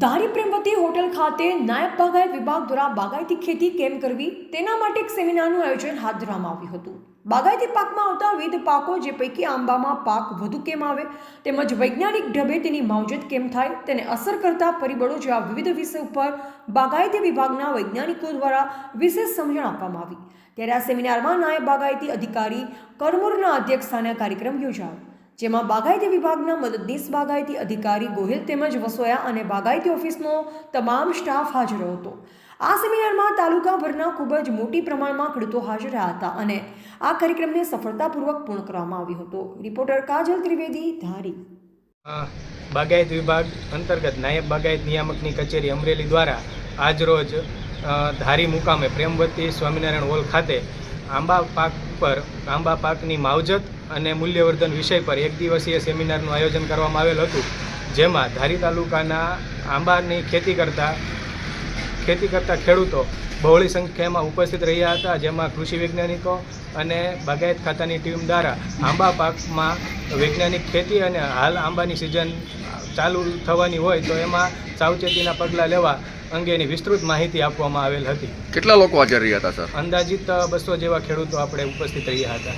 ધારી Premvati hotel ખાતે નાયબ બાગાયત વિભાગ દ્વારા બાગાયતી ખેતી કેમ કરવી તેના માટે એક સેમિનારનું આયોજન હાથ ધરવામાં આવ્યું હતું. બાગાયતી પાકમાં આવતા વિવિધ પાકો જે પૈકી આંબામાં પાક વધુ કેમ આવે તેમજ વૈજ્ઞાનિક ઢબે તેની માવજત કેમ થાય તેને અસર કરતા પરિબળો જેવા વિવિધ વિષય ઉપર બાગાયતી વિભાગના વૈજ્ઞાનિકો દ્વારા વિશેષ સમજણ આપવામાં આવી. ત્યારે આ સેમિનારમાં નાયબ બાગાયતી અધિકારી કરમુરના અધ્યક્ષસ્થાને સ્થાને કાર્યક્રમ યોજાયો. જેમાં બાગાયતી વિભાગના મદદનીશ બાગાયતી અધિકારી ગોહિલ તેમજ વસોયા અને બાગાયતી ઓફિસનો તમામ સ્ટાફ હાજર હતો. આ સેમિનારમાં તાલુકાભરના ખૂબ જ મોટી પ્રમાણમાં ખેડૂતો હાજર રહ્યા હતા અને આ કાર્યક્રમને સફળતાપૂર્વક પૂર્ણ કરવામાં આવ્યો હતો. રિપોર્ટર કાજલ ત્રિવેદી, ધારી. બાગાયત વિભાગ અંતર્ગત નાયબ બાગાયત નિયામકની કચેરી અમરેલી દ્વારા આજરોજ ધારી મુકામે પ્રેમવતી સ્વામિનારાયણ હોલ ખાતે આંબા પાક પર, આંબા પાકની માવજત અને મૂલ્યવર્ધન વિષય પર એક દિવસીય સેમિનારનું આયોજન કરવામાં આવેલ હતું, જેમાં ધારી તાલુકાના આંબાની ખેતી કરતા ખેતી કરતા ખેડૂતો બહોળી સંખ્યામાં ઉપસ્થિત રહ્યા હતા, જેમાં કૃષિ વૈજ્ઞાનિકો અને બાગાયત ખાતાની ટીમ દ્વારા આંબા પાકમાં વૈજ્ઞાનિક ખેતી અને હાલ આંબાની સિઝન ચાલુ થવાની હોય તો એમાં સાવચેતીના પગલાં લેવા અંગેની વિસ્તૃત માહિતી આપવામાં આવેલ હતી. કેટલા લોકો હાજર રહ્યા હતા સર? અંદાજિત બસો જેવા ખેડૂતો આપણે ઉપસ્થિત રહ્યા હતા.